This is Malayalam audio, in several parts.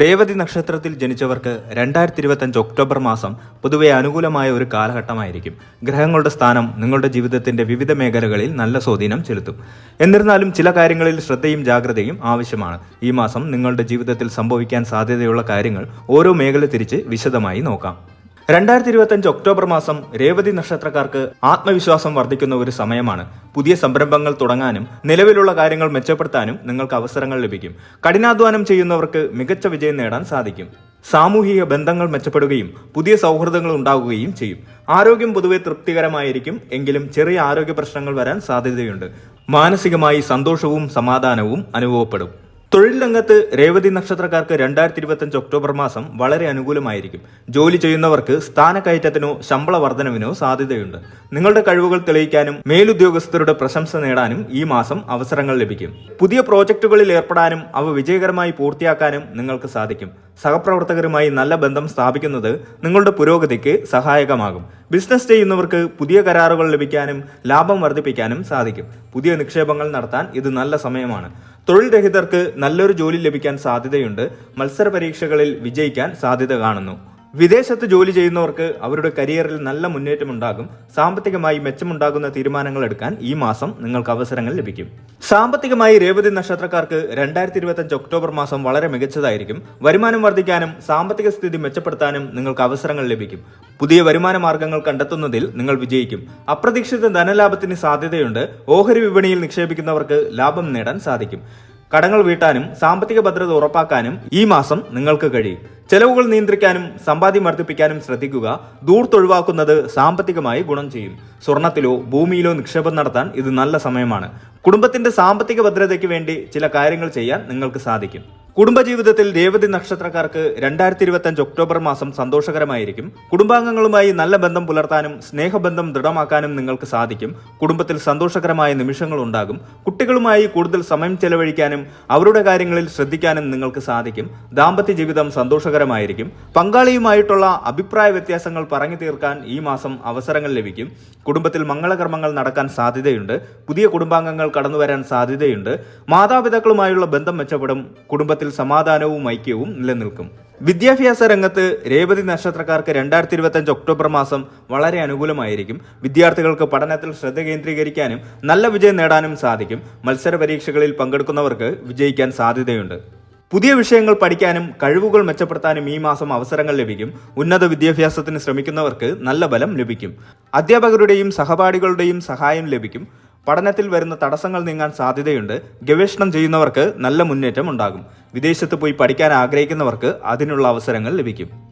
രേവതി നക്ഷത്രത്തിൽ ജനിച്ചവർക്ക് രണ്ടായിരത്തി ഇരുപത്തഞ്ച് ഒക്ടോബർ മാസം പൊതുവെ അനുകൂലമായ ഒരു കാലഘട്ടമായിരിക്കും. ഗ്രഹങ്ങളുടെ സ്ഥാനം നിങ്ങളുടെ ജീവിതത്തിന്റെ വിവിധ മേഖലകളിൽ നല്ല സ്വാധീനം ചെലുത്തും. എന്നിരുന്നാലും ചില കാര്യങ്ങളിൽ ശ്രദ്ധയും ജാഗ്രതയും ആവശ്യമാണ്. ഈ മാസം നിങ്ങളുടെ ജീവിതത്തിൽ സംഭവിക്കാൻ സാധ്യതയുള്ള കാര്യങ്ങൾ ഓരോ മേഖല തിരിച്ച് വിശദമായി നോക്കാം. രണ്ടായിരത്തി ഇരുപത്തഞ്ച് ഒക്ടോബർ മാസം രേവതി നക്ഷത്രക്കാർക്ക് ആത്മവിശ്വാസം വർദ്ധിക്കുന്ന ഒരു സമയമാണ്. പുതിയ സംരംഭങ്ങൾ തുടങ്ങാനും നിലവിലുള്ള കാര്യങ്ങൾ മെച്ചപ്പെടുത്താനും നിങ്ങൾക്ക് അവസരങ്ങൾ ലഭിക്കും. കഠിനാധ്വാനം ചെയ്യുന്നവർക്ക് മികച്ച വിജയം നേടാൻ സാധിക്കും. സാമൂഹിക ബന്ധങ്ങൾ മെച്ചപ്പെടുകയും പുതിയ സൗഹൃദങ്ങൾ ഉണ്ടാവുകയും ചെയ്യും. ആരോഗ്യം പൊതുവെ തൃപ്തികരമായിരിക്കും എങ്കിലും ചെറിയ ആരോഗ്യ പ്രശ്നങ്ങൾ വരാൻ സാധ്യതയുണ്ട്. മാനസികമായി സന്തോഷവും സമാധാനവും അനുഭവപ്പെടും. തൊഴിൽ രംഗത്ത് രേവതി നക്ഷത്രക്കാർക്ക് രണ്ടായിരത്തി ഇരുപത്തഞ്ച് ഒക്ടോബർ മാസം വളരെ അനുകൂലമായിരിക്കും. ജോലി ചെയ്യുന്നവർക്ക് സ്ഥാനക്കയറ്റത്തിനോ ശമ്പള വർധനവിനോ സാധ്യതയുണ്ട്. നിങ്ങളുടെ കഴിവുകൾ തെളിയിക്കാനും മേലുദ്യോഗസ്ഥരുടെ പ്രശംസ നേടാനും ഈ മാസം അവസരങ്ങൾ ലഭിക്കും. പുതിയ പ്രോജക്റ്റുകളിൽ ഏർപ്പെടാനും അവ വിജയകരമായി പൂർത്തിയാക്കാനും നിങ്ങൾക്ക് സാധിക്കും. സഹപ്രവർത്തകരുമായി നല്ല ബന്ധം സ്ഥാപിക്കുന്നത് നിങ്ങളുടെ പുരോഗതിക്ക് സഹായകമാകും. ബിസിനസ് ചെയ്യുന്നവർക്ക് പുതിയ കരാറുകൾ ലഭിക്കാനും ലാഭം വർദ്ധിപ്പിക്കാനും സാധിക്കും. പുതിയ നിക്ഷേപങ്ങൾ നടത്താൻ ഇത് നല്ല സമയമാണ്. തൊഴിൽ രഹിതർക്ക് നല്ലൊരു ജോലി ലഭിക്കാൻ സാധ്യതയുണ്ട്. മത്സര പരീക്ഷകളിൽ വിജയിക്കാൻ സാധ്യത കാണുന്നു. വിദേശത്ത് ജോലി ചെയ്യുന്നവർക്ക് അവരുടെ കരിയറിൽ നല്ല മുന്നേറ്റം ഉണ്ടാകും. സാമ്പത്തികമായി മെച്ചമുണ്ടാകുന്ന തീരുമാനങ്ങൾ എടുക്കാൻ ഈ മാസം നിങ്ങൾക്ക് അവസരങ്ങൾ ലഭിക്കും. സാമ്പത്തികമായി രേവതി നക്ഷത്രക്കാർക്ക് രണ്ടായിരത്തി ഇരുപത്തഞ്ച് ഒക്ടോബർ മാസം വളരെ മികച്ചതായിരിക്കും. വരുമാനം വർദ്ധിക്കാനും സാമ്പത്തിക സ്ഥിതി മെച്ചപ്പെടുത്താനും നിങ്ങൾക്ക് അവസരങ്ങൾ ലഭിക്കും. പുതിയ വരുമാന മാർഗങ്ങൾ കണ്ടെത്തുന്നതിൽ നിങ്ങൾ വിജയിക്കും. അപ്രതീക്ഷിത ധനലാഭത്തിന് സാധ്യതയുണ്ട്. ഓഹരി വിപണിയിൽ നിക്ഷേപിക്കുന്നവർക്ക് ലാഭം നേടാൻ സാധിക്കും. കടങ്ങൾ വീട്ടാനും സാമ്പത്തിക ഭദ്രത ഉറപ്പാക്കാനും ഈ മാസം നിങ്ങൾക്ക് കഴിയും. ചെലവുകൾ നിയന്ത്രിക്കാനും സമ്പാദ്യം വർദ്ധിപ്പിക്കാനും ശ്രദ്ധിക്കുക. ദൂർത്തൊഴിവാക്കുന്നത് സാമ്പത്തികമായി ഗുണം ചെയ്യും. സ്വർണത്തിലോ ഭൂമിയിലോ നിക്ഷേപം നടത്താൻ ഇത് നല്ല സമയമാണ്. കുടുംബത്തിന്റെ സാമ്പത്തിക ഭദ്രതയ്ക്ക് വേണ്ടി ചില കാര്യങ്ങൾ ചെയ്യാൻ നിങ്ങൾക്ക് സാധിക്കും. കുടുംബജീവിതത്തിൽ രേവതി നക്ഷത്രക്കാർക്ക് രണ്ടായിരത്തി ഇരുപത്തഞ്ച് ഒക്ടോബർ മാസം സന്തോഷകരമായിരിക്കും. കുടുംബാംഗങ്ങളുമായി നല്ല ബന്ധം പുലർത്താനും സ്നേഹബന്ധം ദൃഢമാക്കാനും നിങ്ങൾക്ക് സാധിക്കും. കുടുംബത്തിൽ സന്തോഷകരമായ നിമിഷങ്ങൾ ഉണ്ടാകും. കുട്ടികളുമായി കൂടുതൽ സമയം ചെലവഴിക്കാനും അവരുടെ കാര്യങ്ങളിൽ ശ്രദ്ധിക്കാനും നിങ്ങൾക്ക് സാധിക്കും. ദാമ്പത്യ ജീവിതം സന്തോഷകരമായിരിക്കും. പങ്കാളിയുമായിട്ടുള്ള അഭിപ്രായ വ്യത്യാസങ്ങൾ പറഞ്ഞു തീർക്കാൻ ഈ മാസം അവസരങ്ങൾ ലഭിക്കും. കുടുംബത്തിൽ മംഗളകർമ്മങ്ങൾ നടക്കാൻ സാധ്യതയുണ്ട്. പുതിയ കുടുംബാംഗങ്ങൾ കടന്നു വരാൻ സാധ്യതയുണ്ട്. മാതാപിതാക്കളുമായുള്ള ബന്ധം മെച്ചപ്പെടും. കുടുംബത്തിൽ സമാധാനവും ഐക്യവും നിലനിൽക്കും. വിദ്യാഭ്യാസ രംഗത്ത് രേവതി നക്ഷത്രക്കാർക്ക് രണ്ടായിരത്തി ഇരുപത്തഞ്ച് ഒക്ടോബർ മാസം വളരെ അനുകൂലമായിരിക്കും. വിദ്യാർത്ഥികൾക്ക് പഠനത്തിൽ ശ്രദ്ധ കേന്ദ്രീകരിക്കാനും നല്ല വിജയം നേടാനും സാധിക്കും. മത്സര പരീക്ഷകളിൽ പങ്കെടുക്കുന്നവർക്ക് വിജയിക്കാൻ സാധ്യതയുണ്ട്. പുതിയ വിഷയങ്ങൾ പഠിക്കാനും കഴിവുകൾ മെച്ചപ്പെടുത്താനും ഈ മാസം അവസരങ്ങൾ ലഭിക്കും. ഉന്നത വിദ്യാഭ്യാസത്തിന് ശ്രമിക്കുന്നവർക്ക് നല്ല ബലം ലഭിക്കും. അധ്യാപകരുടെയും സഹപാഠികളുടെയും സഹായം ലഭിക്കും. പഠനത്തിൽ വരുന്ന തടസ്സങ്ങൾ നീങ്ങാൻ സാധ്യതയുണ്ട്. ഗവേഷണം ചെയ്യുന്നവർക്ക് നല്ല മുന്നേറ്റം ഉണ്ടാകും. വിദേശത്ത് പോയി പഠിക്കാൻ ആഗ്രഹിക്കുന്നവർക്ക് അതിനുള്ള അവസരങ്ങൾ ലഭിക്കും.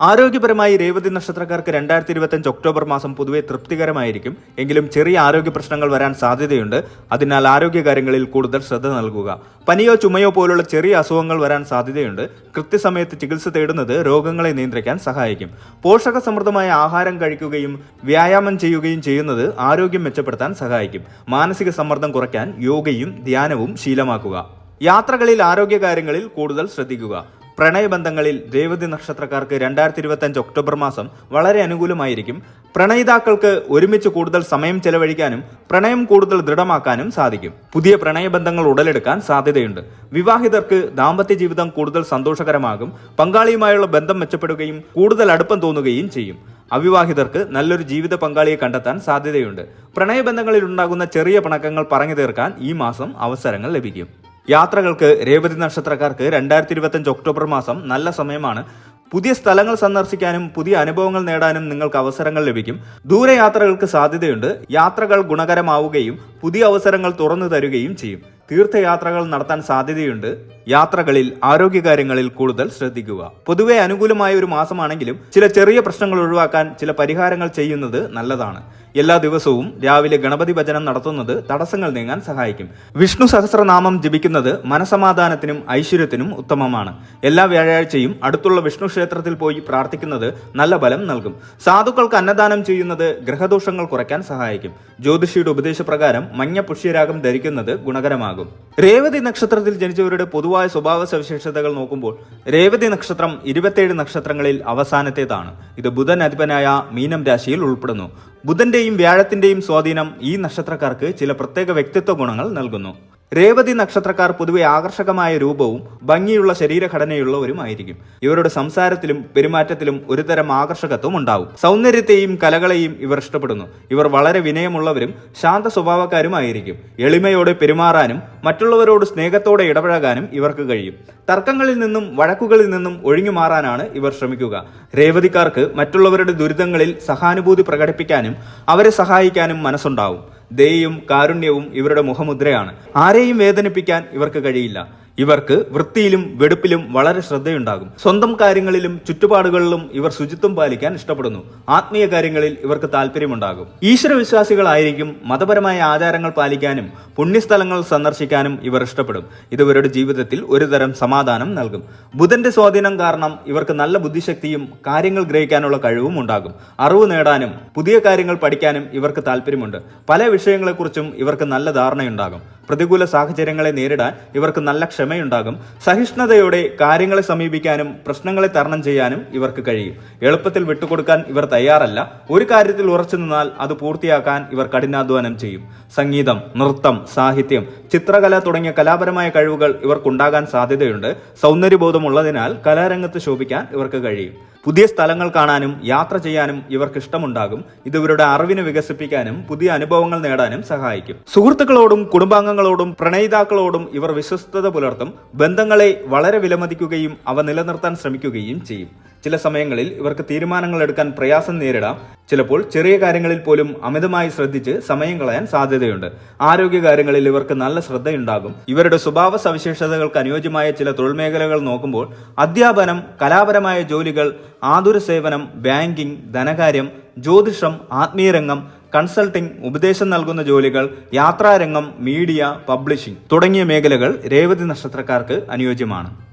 ആരോഗ്യപരമായി രേവതി നക്ഷത്രക്കാർക്ക് രണ്ടായിരത്തി ഇരുപത്തഞ്ച് ഒക്ടോബർ മാസം പൊതുവെ തൃപ്തികരമായിരിക്കും. എങ്കിലും ചെറിയ ആരോഗ്യ പ്രശ്നങ്ങൾ വരാൻ സാധ്യതയുണ്ട്. അതിനാൽ ആരോഗ്യകാര്യങ്ങളിൽ കൂടുതൽ ശ്രദ്ധ നൽകുക. പനിയോ ചുമയോ പോലുള്ള ചെറിയ അസുഖങ്ങൾ വരാൻ സാധ്യതയുണ്ട്. കൃത്യസമയത്ത് ചികിത്സ തേടുന്നത് രോഗങ്ങളെ നിയന്ത്രിക്കാൻ സഹായിക്കും. പോഷക സമൃദ്ധമായ ആഹാരം കഴിക്കുകയും വ്യായാമം ചെയ്യുകയും ചെയ്യുന്നത് ആരോഗ്യം മെച്ചപ്പെടുത്താൻ സഹായിക്കും. മാനസിക സമ്മർദ്ദം കുറയ്ക്കാൻ യോഗയും ധ്യാനവും ശീലമാക്കുക. യാത്രകളിൽ ആരോഗ്യകാര്യങ്ങളിൽ കൂടുതൽ ശ്രദ്ധിക്കുക. പ്രണയബന്ധങ്ങളിൽ രേവതി നക്ഷത്രക്കാർക്ക് രണ്ടായിരത്തി ഇരുപത്തഞ്ച് ഒക്ടോബർ മാസം വളരെ അനുകൂലമായിരിക്കും. പ്രണയിതാക്കൾക്ക് ഒരുമിച്ച് കൂടുതൽ സമയം ചെലവഴിക്കാനും പ്രണയം കൂടുതൽ ദൃഢമാക്കാനും സാധിക്കും. പുതിയ പ്രണയബന്ധങ്ങൾ ഉടലെടുക്കാൻ സാധ്യതയുണ്ട്. വിവാഹിതർക്ക് ദാമ്പത്യ ജീവിതം കൂടുതൽ സന്തോഷകരമാകും. പങ്കാളിയുമായുള്ള ബന്ധം മെച്ചപ്പെടുകയും കൂടുതൽ അടുപ്പം തോന്നുകയും ചെയ്യും. അവിവാഹിതർക്ക് നല്ലൊരു ജീവിത പങ്കാളിയെ കണ്ടെത്താൻ സാധ്യതയുണ്ട്. പ്രണയബന്ധങ്ങളിൽ ഉണ്ടാകുന്ന ചെറിയ പിണക്കങ്ങൾ പറഞ്ഞു തീർക്കാൻ ഈ മാസം അവസരങ്ങൾ ലഭിക്കും. യാത്രകൾക്ക് രേവതി നക്ഷത്രക്കാർക്ക് രണ്ടായിരത്തി ഇരുപത്തഞ്ച് ഒക്ടോബർ മാസം നല്ല സമയമാണ്. പുതിയ സ്ഥലങ്ങൾ സന്ദർശിക്കാനും പുതിയ അനുഭവങ്ങൾ നേടാനും നിങ്ങൾക്ക് അവസരങ്ങൾ ലഭിക്കും. ദൂരയാത്രകൾക്ക് സാധ്യതയുണ്ട്. യാത്രകൾ ഗുണകരമാവുകയും പുതിയ അവസരങ്ങൾ തുറന്നു തരുകയും ചെയ്യും. തീർത്ഥയാത്രകൾ നടത്താൻ സാധ്യതയുണ്ട്. യാത്രകളിൽ ആരോഗ്യകാര്യങ്ങളിൽ കൂടുതൽ ശ്രദ്ധിക്കുക. പൊതുവെ അനുകൂലമായ ഒരു മാസമാണെങ്കിലും ചില ചെറിയ പ്രശ്നങ്ങൾ ഒഴിവാക്കാൻ ചില പരിഹാരങ്ങൾ ചെയ്യുന്നത് നല്ലതാണ്. എല്ലാ ദിവസവും രാവിലെ ഗണപതി ഭജനം നടത്തുന്നത് തടസ്സങ്ങൾ നീങ്ങാൻ സഹായിക്കും. വിഷ്ണു സഹസ്രനാമം ജപിക്കുന്നത് മനസമാധാനത്തിനും ഐശ്വര്യത്തിനും ഉത്തമമാണ്. എല്ലാ വ്യാഴാഴ്ചയും അടുത്തുള്ള വിഷ്ണു ക്ഷേത്രത്തിൽ പോയി പ്രാർത്ഥിക്കുന്നത് നല്ല ഫലം നൽകും. സാധുക്കൾക്ക് അന്നദാനം ചെയ്യുന്നത് ഗ്രഹദോഷങ്ങൾ കുറയ്ക്കാൻ സഹായിക്കും. ജ്യോതിഷിയുടെ ഉപദേശപ്രകാരം മഞ്ഞ പുഷ്യരാഗം ധരിക്കുന്നത് ഗുണകരമാകും. രേവതി നക്ഷത്രത്തിൽ ജനിച്ചവരുടെ പൊതുവായ സ്വഭാവ സവിശേഷതകൾ നോക്കുമ്പോൾ രേവതി നക്ഷത്രം ഇരുപത്തിയേഴ് നക്ഷത്രങ്ങളിൽ അവസാനത്തേതാണ്. ഇത് ബുധൻ അധിപനായ മീനം രാശിയിൽ ഉൾപ്പെടുന്നു. ബുധന്റെയും വ്യാഴത്തിന്റെയും സ്വാധീനം ഈ നക്ഷത്രക്കാർക്ക് ചില പ്രത്യേക വ്യക്തിത്വ ഗുണങ്ങൾ നൽകുന്നു. രേവതി നക്ഷത്രക്കാർ പൊതുവെ ആകർഷകമായ രൂപവും ഭംഗിയുള്ള ശരീരഘടനയുള്ളവരുമായിരിക്കും. ഇവരുടെ സംസാരത്തിലും പെരുമാറ്റത്തിലും ഒരുതരം ആകർഷകത്വം ഉണ്ടാവും. സൗന്ദര്യത്തെയും കലകളെയും ഇവർ ഇഷ്ടപ്പെടുന്നു. ഇവർ വളരെ വിനയമുള്ളവരും ശാന്ത സ്വഭാവക്കാരുമായിരിക്കും എളിമയോടെ പെരുമാറാനും മറ്റുള്ളവരോട് സ്നേഹത്തോടെ ഇടപഴകാനും ഇവർക്ക് കഴിയും. തർക്കങ്ങളിൽ നിന്നും വഴക്കുകളിൽ നിന്നും ഒഴിഞ്ഞു മാറാനാണ് ഇവർ ശ്രമിക്കുക. രേവതിക്കാർക്ക് മറ്റുള്ളവരുടെ ദുരിതങ്ങളിൽ സഹാനുഭൂതി പ്രകടിപ്പിക്കാനും അവരെ സഹായിക്കാനും മനസ്സുണ്ടാവും. ദയയും കാരുണ്യവും ഇവരുടെ മുഖമുദ്രയാണ്. ആരെയും വേദനിപ്പിക്കാൻ ഇവർക്ക് കഴിയില്ല. ഇവർക്ക് വൃത്തിയിലും വെടുപ്പിലും വളരെ ശ്രദ്ധയുണ്ടാകും. സ്വന്തം കാര്യങ്ങളിലും ചുറ്റുപാടുകളിലും ഇവർ ശുചിത്വം പാലിക്കാൻ ഇഷ്ടപ്പെടുന്നു. ആത്മീയ കാര്യങ്ങളിൽ ഇവർക്ക് താല്പര്യമുണ്ടാകും ഈശ്വരവിശ്വാസികളായിരിക്കും മതപരമായ ആചാരങ്ങൾ പാലിക്കാനും പുണ്യസ്ഥലങ്ങൾ സന്ദർശിക്കാനും ഇവർ ഇഷ്ടപ്പെടും. ഇത് ഇവരുടെ ജീവിതത്തിൽ ഒരുതരം സമാധാനം നൽകും. ബുധന്റെ സ്വാധീനം കാരണം ഇവർക്ക് നല്ല ബുദ്ധിശക്തിയും കാര്യങ്ങൾ ഗ്രഹിക്കാനുള്ള കഴിവും ഉണ്ടാകും. അറിവ് നേടാനും പുതിയ കാര്യങ്ങൾ പഠിക്കാനും ഇവർക്ക് താല്പര്യമുണ്ട് പല വിഷയങ്ങളെക്കുറിച്ചും ഇവർക്ക് നല്ല ധാരണയുണ്ടാകും. പ്രതികൂല സാഹചര്യങ്ങളെ നേരിടാൻ ഇവർക്ക് നല്ല ക്ഷമയുണ്ടാകും. സഹിഷ്ണുതയോടെ കാര്യങ്ങളെ സമീപിക്കാനും പ്രശ്നങ്ങളെ തരണം ചെയ്യാനും ഇവർക്ക് കഴിയും. എളുപ്പത്തിൽ വിട്ടുകൊടുക്കാൻ ഇവർ തയ്യാറല്ല. ഒരു കാര്യത്തിൽ ഉറച്ചു നിന്നാൽ അത് പൂർത്തിയാക്കാൻ ഇവർ കഠിനാധ്വാനം ചെയ്യും. സംഗീതം നൃത്തം സാഹിത്യം ചിത്രകല തുടങ്ങിയ കലാപരമായ കഴിവുകൾ ഇവർക്കുണ്ടാകാൻ സാധ്യതയുണ്ട്. സൗന്ദര്യബോധമുള്ളതിനാൽ കലാരംഗത്ത് ശോഭിക്കാൻ ഇവർക്ക് കഴിയും. പുതിയ സ്ഥലങ്ങൾ കാണാനും യാത്ര ചെയ്യാനും ഇവർക്ക് ഇഷ്ടമുണ്ടാകും. ഇത് ഇവരുടെ അറിവിനെ വികസിപ്പിക്കാനും പുതിയ അനുഭവങ്ങൾ നേടാനും സഹായിക്കും. സുഹൃത്തുക്കളോടും കുടുംബാംഗങ്ങളോടും പ്രണയിതാക്കളോടും ഇവർ വിശ്വസ്തത പുലർത്തും ബന്ധങ്ങളെ വളരെ വിലമതിക്കുകയും അവ നിലനിർത്താൻ ശ്രമിക്കുകയും ചെയ്യും. ചില സമയങ്ങളിൽ ഇവർക്ക് തീരുമാനങ്ങൾ എടുക്കാൻ പ്രയാസം നേരിടാം. ചിലപ്പോൾ ചെറിയ കാര്യങ്ങളിൽ പോലും അമിതമായി ശ്രദ്ധിച്ച് സമയം കളയാൻ സാധ്യതയുണ്ട്. ആരോഗ്യകാര്യങ്ങളിൽ ഇവർക്ക് നല്ല ശ്രദ്ധയുണ്ടാകും. ഇവരുടെ സ്വഭാവ സവിശേഷതകൾക്ക് അനുയോജ്യമായ ചില തൊഴിൽ മേഖലകൾ നോക്കുമ്പോൾ അധ്യാപനം കലാപരമായ ജോലികൾ ആതുര സേവനം ബാങ്കിംഗ് ധനകാര്യം ജ്യോതിഷം ആത്മീയരംഗം കൺസൾട്ടിംഗ് ഉപദേശം നൽകുന്ന ജോലികൾ യാത്രാരംഗം മീഡിയ പബ്ലിഷിംഗ് തുടങ്ങിയ മേഖലകൾ രേവതി നക്ഷത്രക്കാർക്ക് അനുയോജ്യമാണ്.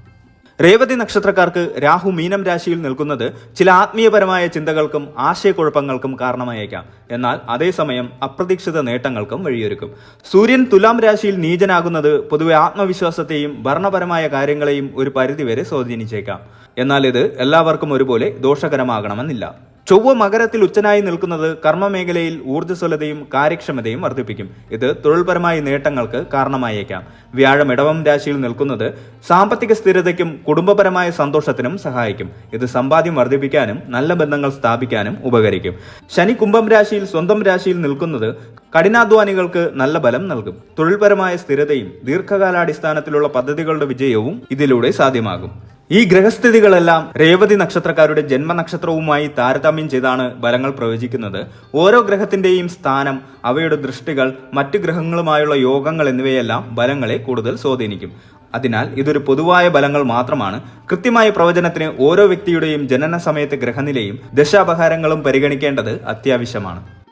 രേവതി നക്ഷത്രക്കാർക്ക് രാഹു മീനം രാശിയിൽ നിൽക്കുന്നത് ചില ആത്മീയപരമായ ചിന്തകൾക്കും ആശയക്കുഴപ്പങ്ങൾക്കും കാരണമായേക്കാം. എന്നാൽ അതേസമയം അപ്രതീക്ഷിത നേട്ടങ്ങൾക്കും വഴിയൊരുക്കും. സൂര്യൻ തുലാം രാശിയിൽ നീചനാകുന്നത് പൊതുവെ ആത്മവിശ്വാസത്തെയും ഭരണപരമായ കാര്യങ്ങളെയും ഒരു പരിധിവരെ സ്വാധീനിച്ചേക്കാം. എന്നാൽ ഇത് എല്ലാവർക്കും ഒരുപോലെ ദോഷകരമാകണമെന്നില്ല. ചൊവ്വ മകരത്തിൽ ഉച്ചനായി നിൽക്കുന്നത് കർമ്മമേഖലയിൽ ഊർജസ്വലതയും കാര്യക്ഷമതയും വർദ്ധിപ്പിക്കും. ഇത് തൊഴിൽപരമായ നേട്ടങ്ങൾക്ക് കാരണമായേക്കാം. വ്യാഴം ഇടവം രാശിയിൽ നിൽക്കുന്നത് സാമ്പത്തിക സ്ഥിരതയ്ക്കും കുടുംബപരമായ സന്തോഷത്തിനും സഹായിക്കും. ഇത് സമ്പാദ്യം വർദ്ധിപ്പിക്കാനും നല്ല ബന്ധങ്ങൾ സ്ഥാപിക്കാനും ഉപകരിക്കും. ശനി കുംഭം രാശിയിൽ സ്വന്തം രാശിയിൽ നിൽക്കുന്നത് കഠിനാധ്വാനികൾക്ക് നല്ല ബലം നൽകും. തൊഴിൽപരമായ സ്ഥിരതയും ദീർഘകാലാടിസ്ഥാനത്തിലുള്ള പദ്ധതികളുടെ വിജയവും ഇതിലൂടെ സാധ്യമാകും. ഈ ഗ്രഹസ്ഥിതികളെല്ലാം രേവതി നക്ഷത്രക്കാരുടെ ജന്മനക്ഷത്രവുമായി താരതമ്യം ചെയ്താണ് ബലങ്ങൾ പ്രവചിക്കുന്നത്. ഓരോ ഗ്രഹത്തിന്റെയും സ്ഥാനം അവയുടെ ദൃഷ്ടികൾ മറ്റു ഗ്രഹങ്ങളുമായുള്ള യോഗങ്ങൾ എന്നിവയെല്ലാം ബലങ്ങളെ കൂടുതൽ സ്വാധീനിക്കും. അതിനാൽ ഇതൊരു പൊതുവായ ബലങ്ങൾ മാത്രമാണ്. കൃത്യമായ പ്രവചനത്തിന് ഓരോ വ്യക്തിയുടെയും ജനന സമയത്തെ ഗ്രഹനിലയും ദശാപഹാരങ്ങളും പരിഗണിക്കേണ്ടത് അത്യാവശ്യമാണ്.